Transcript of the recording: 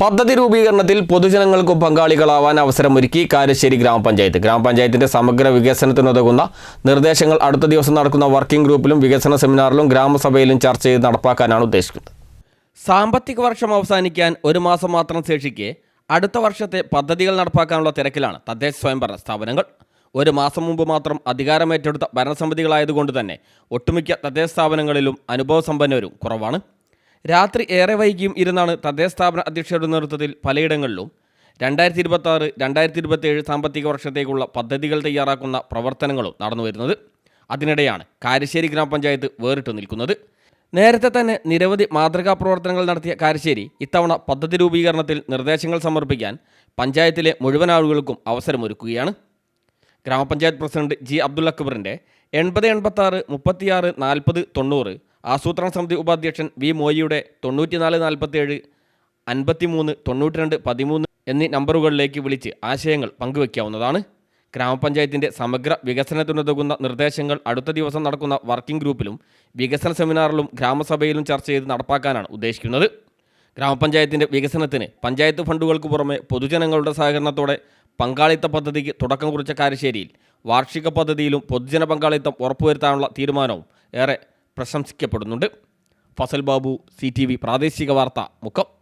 പദ്ധതി രൂപീകരണത്തിൽ പൊതുജനങ്ങൾക്ക് പങ്കാളികളാവാൻ അവസരമൊരുക്കി കാരശ്ശേരി ഗ്രാമപഞ്ചായത്ത്. ഗ്രാമപഞ്ചായത്തിന്റെ സമഗ്ര വികസനത്തിനുതകുന്ന നിർദ്ദേശങ്ങൾ അടുത്ത ദിവസം നടക്കുന്ന വർക്കിംഗ് ഗ്രൂപ്പിലും വികസന സെമിനാറിലും ഗ്രാമസഭയിലും ചർച്ച ചെയ്ത് നടപ്പാക്കാനാണ് ഉദ്ദേശിക്കുന്നത്. സാമ്പത്തിക വർഷം അവസാനിക്കാൻ ഒരു മാസം മാത്രം ശേഷിക്കെ അടുത്ത വർഷത്തെ പദ്ധതികൾ നടപ്പാക്കാനുള്ള തിരക്കിലാണ് തദ്ദേശ സ്വയംഭരണ സ്ഥാപനങ്ങൾ. ഒരു മാസം മുമ്പ് മാത്രം അധികാരമേറ്റെടുത്ത ഭരണസമിതികളായതുകൊണ്ട് തന്നെ ഒട്ടുമിക്ക തദ്ദേശ സ്ഥാപനങ്ങളിലും അനുഭവസമ്പന്നരും കുറവാണ്. രാത്രി ഏറെ വൈകിയും ഇരുന്നാണ് തദ്ദേശ സ്ഥാപന അധ്യക്ഷരുടെ നേതൃത്വത്തിൽ പലയിടങ്ങളിലും രണ്ടായിരത്തി ഇരുപത്തി ആറ് രണ്ടായിരത്തി ഇരുപത്തിയേഴ് സാമ്പത്തിക വർഷത്തേക്കുള്ള പദ്ധതികൾ തയ്യാറാക്കുന്ന പ്രവർത്തനങ്ങളും നടന്നു വരുന്നത്. അതിനിടെയാണ് കാരശ്ശേരി ഗ്രാമപഞ്ചായത്ത് വേറിട്ട് നിൽക്കുന്നത്. നേരത്തെ തന്നെ നിരവധി മാതൃകാ പ്രവർത്തനങ്ങൾ നടത്തിയ കാരശ്ശേരി ഇത്തവണ പദ്ധതി രൂപീകരണത്തിൽ നിർദ്ദേശങ്ങൾ സമർപ്പിക്കാൻ പഞ്ചായത്തിലെ മുഴുവൻ ആളുകൾക്കും അവസരമൊരുക്കുകയാണ്. ഗ്രാമപഞ്ചായത്ത് പ്രസിഡന്റ് ജി അബ്ദുൽ അക്ബറിന്റെ എൺപത് എൺപത്തി ആറ് മുപ്പത്തിയാറ് നാൽപ്പത് തൊണ്ണൂറ് ആസൂത്രണ സമിതി ഉപാധ്യക്ഷൻ വി മോയിയുടെ തൊണ്ണൂറ്റിനാല് നാൽപ്പത്തിയേഴ് അൻപത്തിമൂന്ന് തൊണ്ണൂറ്റി രണ്ട് പതിമൂന്ന് എന്നീ നമ്പറുകളിലേക്ക് വിളിച്ച് ആശയങ്ങൾ പങ്കുവയ്ക്കാവുന്നതാണ് ഗ്രാമപഞ്ചായത്തിന്റെ സമഗ്ര വികസനത്തിനുതകുന്ന നിർദ്ദേശങ്ങൾ അടുത്ത ദിവസം നടക്കുന്ന വർക്കിംഗ് ഗ്രൂപ്പിലും വികസന സെമിനാറിലും ഗ്രാമസഭയിലും ചർച്ച ചെയ്ത് നടപ്പാക്കാനാണ് ഉദ്ദേശിക്കുന്നത്. ഗ്രാമപഞ്ചായത്തിന്റെ വികസനത്തിന് പഞ്ചായത്ത് ഫണ്ടുകൾക്ക് പുറമെ പൊതുജനങ്ങളുടെ സഹകരണത്തോടെ പങ്കാളിത്ത പദ്ധതിക്ക് തുടക്കം കുറിച്ച കാരശ്ശേരിയിൽ വാർഷിക പദ്ധതിയിലും പൊതുജന പങ്കാളിത്തം ഉറപ്പുവരുത്താനുള്ള തീരുമാനവും ഏറെ പ്രശംസിക്കപ്പെടുന്നുണ്ട്. ഫസൽ ബാബു സി പ്രാദേശിക വാർത്ത മുക്കം.